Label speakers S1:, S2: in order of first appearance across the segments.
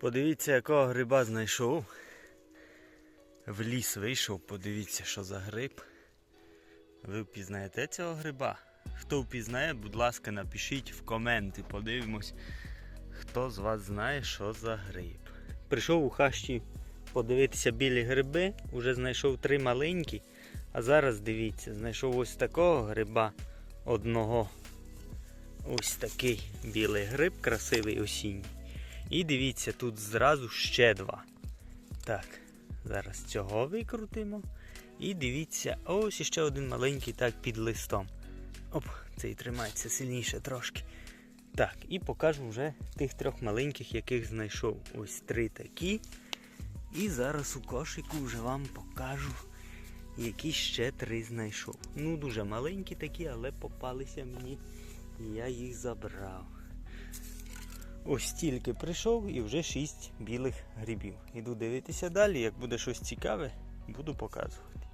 S1: Подивіться, якого гриба знайшов. В ліс вийшов, подивіться, що за гриб. Ви впізнаєте цього гриба? Хто впізнає, будь ласка, напишіть в коменти, подивимось, хто з вас знає, що за гриб. Прийшов у хащі подивитися білі гриби, уже знайшов три маленькі, а зараз дивіться, знайшов ось такого гриба одного. Ось такий білий гриб, красивий осінній. І дивіться, тут зразу ще два. Так, зараз цього викрутимо. І дивіться, ось іще один маленький так під листом. Оп, цей тримається сильніше трошки. Так, і покажу вже тих трьох маленьких, яких знайшов. Ось три такі. І зараз у кошику вже вам покажу, які ще три знайшов. Ну, дуже маленькі такі, але попалися мені. Я їх забрав. Ось тільки прийшов і вже шість білих грибів. Іду дивитися далі, як буде щось цікаве, буду показувати.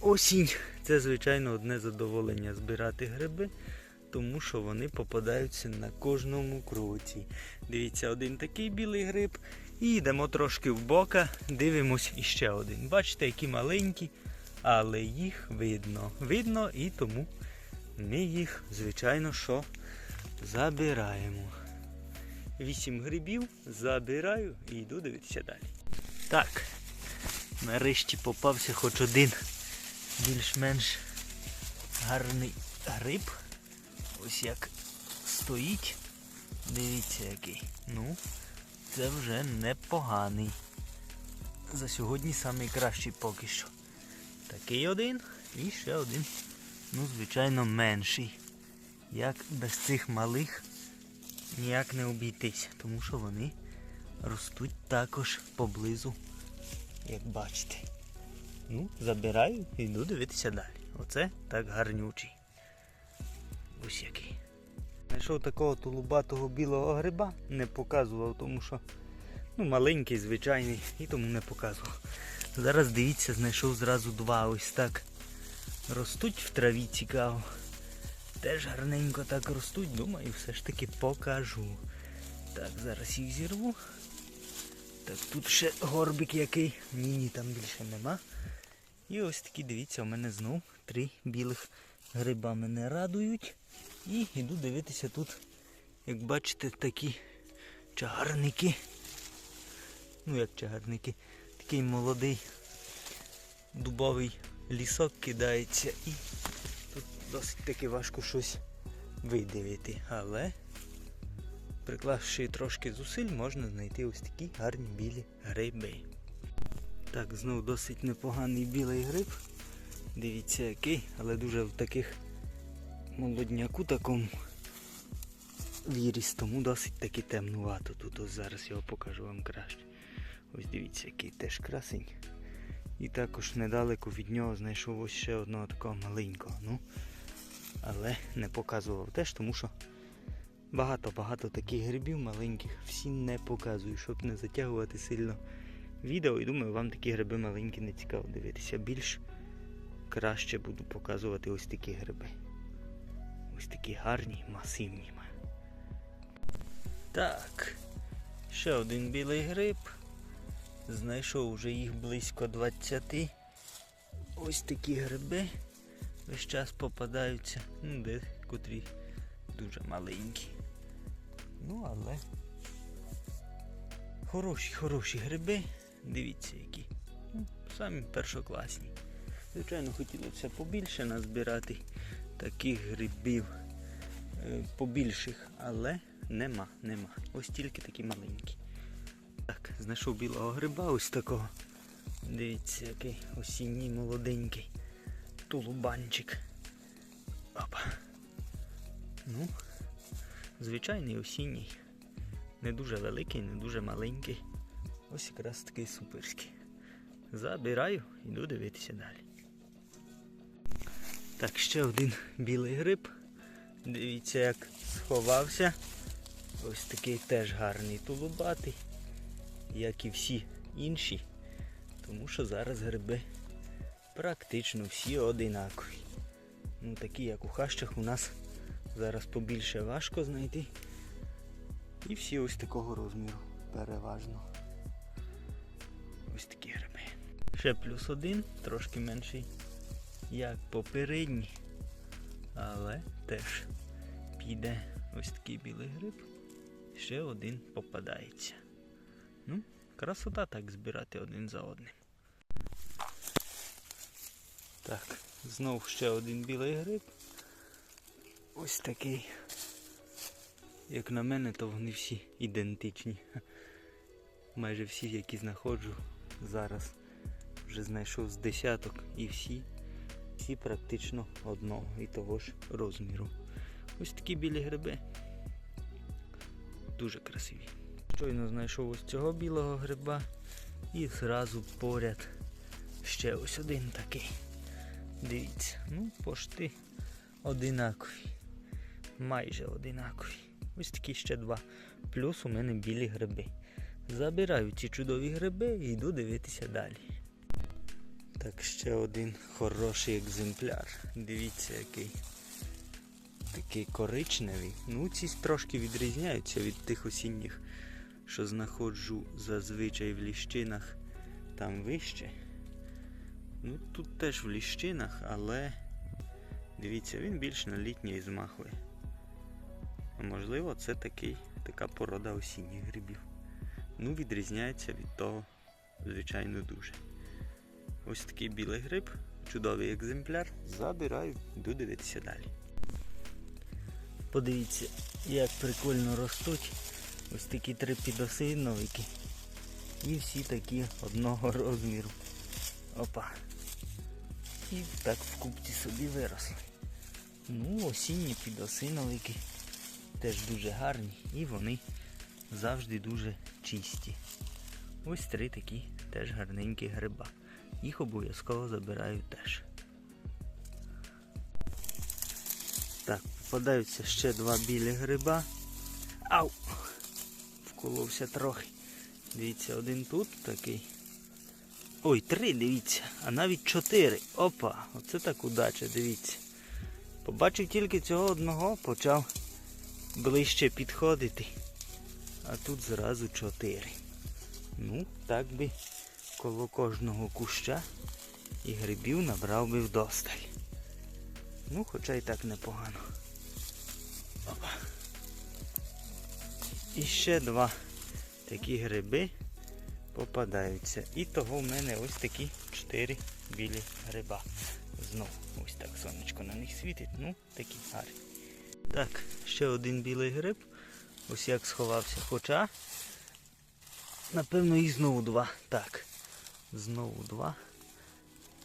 S1: Осінь це, звичайно, одне задоволення збирати гриби, тому що вони попадаються на кожному кроці. Дивіться, один такий білий гриб. І йдемо трошки в бока, дивимось іще один. Бачите, які маленькі, але їх видно. Видно і тому ми їх, звичайно, що забираємо. Вісім грибів забираю і йду дивитися далі. Так, нарешті попався хоч один більш-менш гарний гриб. Ось як стоїть. Дивіться який. Ну, це вже непоганий. За сьогодні найкращий поки що. Такий один і ще один. Ну, звичайно, менший. Як без цих малих ніяк не обійтись, тому що вони ростуть також поблизу, як бачите. Ну, забираю і йду дивитися далі. Оце так гарнючий. Ось який. Знайшов такого тулубатого білого гриба, не показував, тому що ну, маленький, звичайний, і тому не показував. Зараз дивіться, знайшов зразу два ось так. Ростуть в траві цікаво. Теж гарненько так ростуть, думаю, все ж таки покажу. Так, зараз їх зірву. Так, тут ще горбик який. Ні, ні, там більше нема. І ось такі, дивіться, у мене знов три білих гриба мене радують. І йду дивитися тут, як бачите, такі чагарники. Ну як чагарники, такий молодий дубовий лісок кидається і досить таки важко щось видивити. Але приклавши трошки зусиль, можна знайти ось такі гарні білі гриби. Так, знов досить непоганий білий гриб. Дивіться який, але дуже в таких молодняку такому віріс, тому досить таки темнувато тут. Ось зараз його покажу вам краще. Ось дивіться, який теж красень. І також недалеко від нього знайшов ось ще одного такого маленького. Ну, але не показував теж, тому що багато-багато таких грибів маленьких всі не показую, щоб не затягувати сильно відео. І думаю, вам такі гриби маленькі не цікаво дивитися. Більш краще буду показувати ось такі гриби. Ось такі гарні, масивні. Так. Ще один білий гриб. Знайшов вже їх близько 20. Ось такі гриби весь час попадаються. Де котрі дуже маленькі. Ну, але хороші, хороші гриби. Дивіться які. Ну, самі першокласні. Звичайно, хотілося побільше назбирати таких грибів е, побільших, але нема, нема. Ось тільки такі маленькі. Так, знайшов білого гриба ось такого. Дивіться, який осінній молоденький тулубанчик. Опа. Ну, звичайний осінній. Не дуже великий, не дуже маленький. Ось якраз такий суперський. Забираю, йду дивитися далі. Так, ще один білий гриб. Дивіться, як сховався. Ось такий теж гарний тулубатий, як і всі інші. Тому що зараз гриби практично всі одинакові. Ну такі, як у хащах, у нас зараз побільше важко знайти. І всі ось такого розміру, переважно. Ось такі гриби. Ще плюс один, трошки менший, як попередній. Але теж піде ось такий білий гриб. Ще один попадається. Ну, красота так збирати один за одним. Так, знов ще один білий гриб. Ось такий. Як на мене, то вони всі ідентичні. Майже всі, які знаходжу зараз, вже знайшов з десяток і всі, всі практично одного і того ж розміру. Ось такі білі гриби. Дуже красиві. Щойно знайшов ось цього білого гриба і зразу поряд ще ось один такий. Дивіться, ну пошти одинакові. Майже одинакові. Ось такі ще два. Плюс у мене білі гриби. Забираю ці чудові гриби і йду дивитися далі. Так, ще один хороший екземпляр. Дивіться, який. Такий коричневий. Ну, ці трошки відрізняються від тих осінніх, що знаходжу зазвичай в ліщинах там вище. Ну, тут теж в ліщинах, але дивіться, він більш на літній змахує. Можливо, це такий, така порода осінніх грибів. Ну, відрізняється від того, звичайно, дуже. Ось такий білий гриб, чудовий екземпляр. Забираю, йду дивитися далі. Подивіться, як прикольно ростуть ось такі три підосиновики. І всі такі одного розміру. Опа. І так в купці собі виросли. Ну, осінні підосиновики теж дуже гарні і вони завжди дуже чисті. Ось три такі теж гарненькі гриба. Їх обов'язково забираю теж. Так, попадаються ще два білі гриба. Ау! Вколовся трохи. Дивіться, один тут такий. Ой, три, дивіться, а навіть чотири. Опа, оце так удача, дивіться. Побачив тільки цього одного, почав ближче підходити. А тут зразу чотири. Ну, так би коло кожного куща і грибів набрав би вдосталь. Ну, хоча й так непогано. Опа. І ще два такі гриби попадаються. І того в мене ось такі чотири білі гриба. Знов ось так сонечко на них світить. Ну, такі гарні. Так, ще один білий гриб. Ось як сховався. Хоча, напевно, і знову два. Так. Знову два.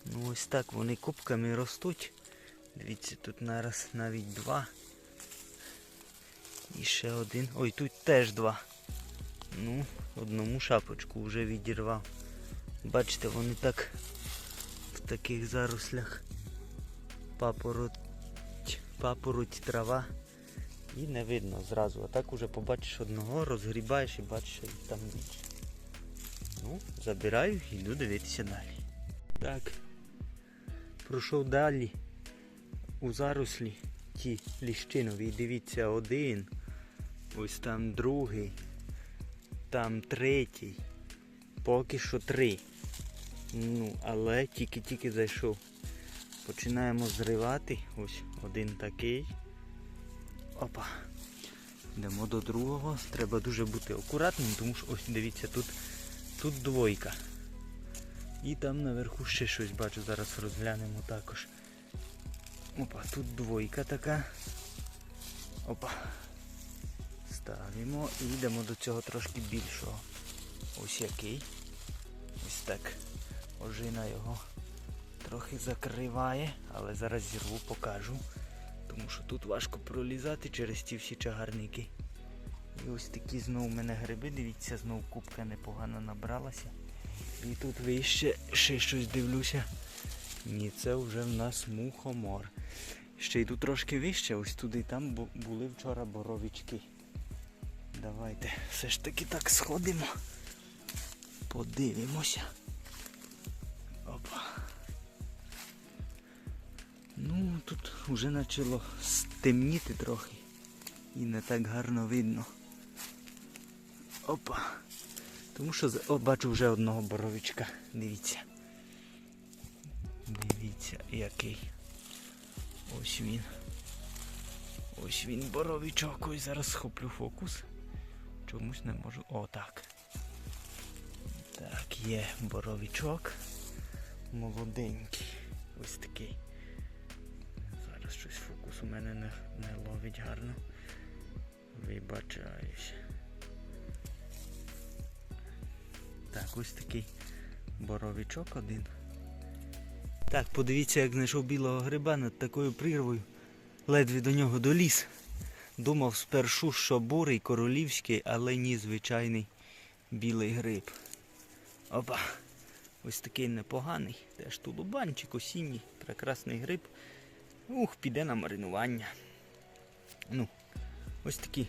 S1: Ну ось так вони кубками ростуть. Дивіться, тут нараз навіть два. І ще один. Ой, тут теж два. Ну, одному шапочку вже відірвав. Бачите, вони так в таких зарослях папороть, папороть трава. І не видно зразу. А так уже побачиш одного, розгрібаєш і бачиш, що там більше. Ну, забираю і йду дивитися далі. Так. Пройшов далі у зарослі ті ліщинові. Дивіться, один. Ось там другий. Там третій. Поки що три. Ну, але тільки-тільки зайшов. Починаємо зривати. Ось один такий. Опа. Йдемо до другого. Треба дуже бути акуратним, тому що ось дивіться, тут, тут двойка. І там наверху ще щось бачу, зараз розглянемо також. Опа, тут двойка така. Опа. Ставимо і йдемо до цього трошки більшого. Ось який. Ось так. Ожина його трохи закриває, але зараз зірву, покажу. Тому що тут важко пролізати через ті всі чагарники. І ось такі знову в мене гриби, дивіться, знову кубка непогано набралася. І тут вище ще щось дивлюся. Ні, це вже в нас мухомор. Ще йду трошки вище, ось туди там були вчора боровички. Давайте все ж таки так сходимо. Подивимося. Опа. Ну, тут вже почало стемніти трохи. І не так гарно видно. Опа. Тому що о, бачу вже одного боровичка. Дивіться. Дивіться, який. Ось він. Ось він боровичок. Ось зараз схоплю фокус. Чомусь не можу. О, так. Так, є боровичок. Молоденький. Ось такий. Зараз щось фокус у мене не, не ловить гарно. Вибачаюсь. Так, ось такий боровичок один. Так, подивіться, як знайшов білого гриба над такою прірвою. Ледве до нього доліз. Думав спершу, що бурий, королівський, але ні, звичайний білий гриб. Опа! Ось такий непоганий. Теж тулубанчик осінній, прекрасний гриб. Ух, піде на маринування. Ну, ось такі,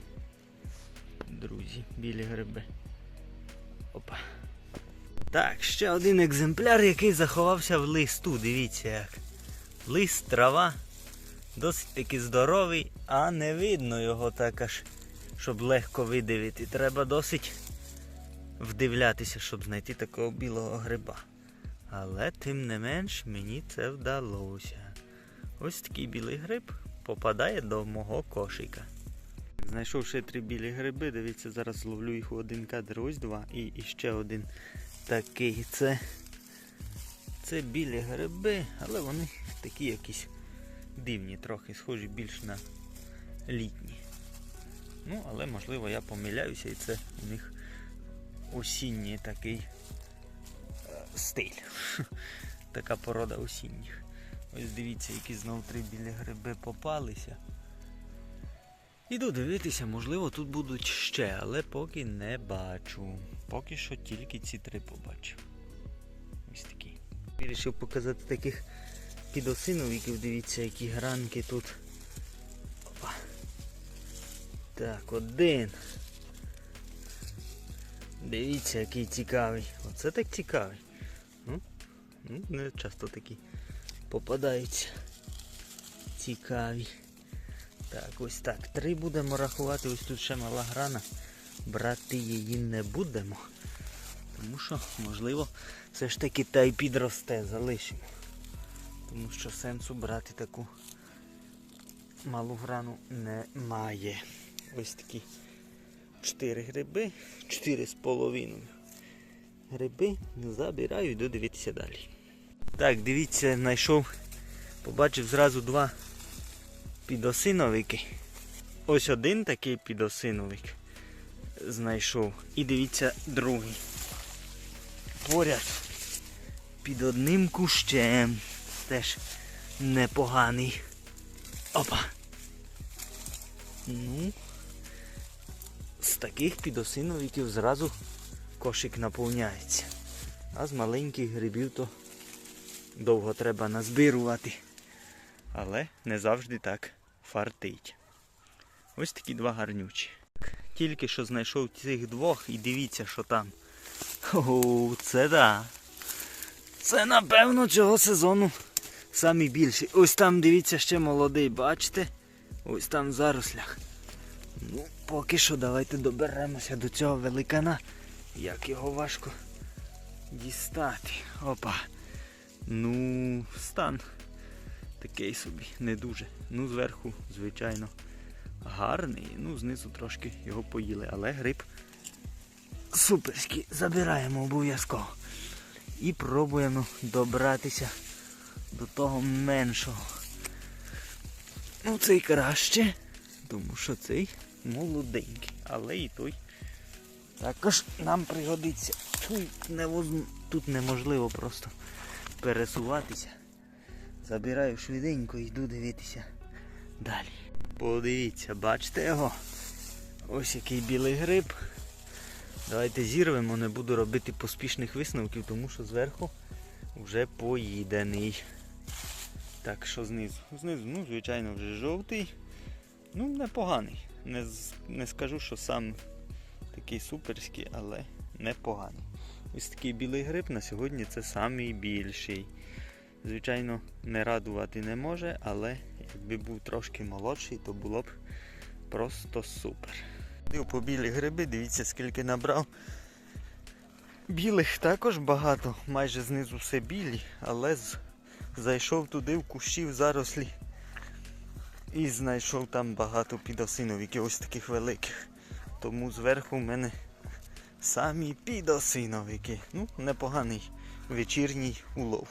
S1: друзі, білі гриби. Опа. Так, ще один екземпляр, який заховався в листу. Дивіться як. Лист, трава. Досить таки здоровий, а не видно його так аж, щоб легко видивити. Треба досить вдивлятися, щоб знайти такого білого гриба. Але тим не менш мені це вдалося. Ось такий білий гриб попадає до мого кошика. Знайшов ще три білі гриби, дивіться, зараз ловлю їх у один кадр, ось два і, і ще один такий. Це, це білі гриби, але вони такі якісь дивні, трохи схожі більш на літні. Ну, але можливо я помиляюся і це у них осінній такий е, стиль. Така порода осінніх. Ось дивіться, які знов три білі гриби попалися. Іду дивитися, можливо, тут будуть ще, але поки не бачу. Поки що тільки ці три побачив. Ось такі. Вирішив показати таких підосиновиків, дивіться, які гранки тут. Так, один. Дивіться, який цікавий. Оце так цікавий. Ну, ну не часто такі попадаються. Цікаві. Так, ось так. Три будемо рахувати. Ось тут ще мала грана. Брати її не будемо. Тому що, можливо, все ж таки та й підросте, залишимо. Тому що сенсу брати таку малу грану немає. Ось такі чотири гриби, чотири з половиною. Гриби забираю йду дивитися далі. Так, дивіться, знайшов, побачив зразу два підосиновики. Ось один такий підосиновик знайшов. І дивіться другий. Поряд під одним кущем. Теж непоганий. Опа. Ну, з таких підосиновиків зразу кошик наповняється. А з маленьких грибів то довго треба назбирувати. Але не завжди так фартить. Ось такі два гарнючі. Тільки що знайшов цих двох і дивіться, що там. О, це да. Це напевно цього сезону самі більші. Ось там, дивіться, ще молодий, бачите? Ось там в зарослях. Ну, поки що давайте доберемося до цього великана. Як його важко дістати. Опа. Ну, стан такий собі, не дуже. Ну, зверху, звичайно, гарний. Ну, знизу трошки його поїли, але гриб суперський. Забираємо обов'язково. І пробуємо добратися до того меншого. Ну, цей краще, тому що цей молоденький, але і той також нам пригодиться. Тут, невозм... Тут неможливо просто пересуватися. Забираю швиденько і йду дивитися далі. Подивіться, бачите його? Ось який білий гриб. Давайте зірвемо, не буду робити поспішних висновків, тому що зверху вже поїдений. Так, що знизу? Знизу, ну, звичайно, вже жовтий. Ну, непоганий. Не, не скажу, що сам такий суперський, але непоганий. Ось такий білий гриб на сьогодні це самий більший. Звичайно, не радувати не може, але якби був трошки молодший, то було б просто супер. Ходив по білі гриби, дивіться, скільки набрав. Білих також багато, майже знизу все білі, але зайшов туди в кущі в зарослі і знайшов там багато підосиновиків, ось таких великих. Тому зверху в мене самі підосиновики. Ну, непоганий вечірній улов.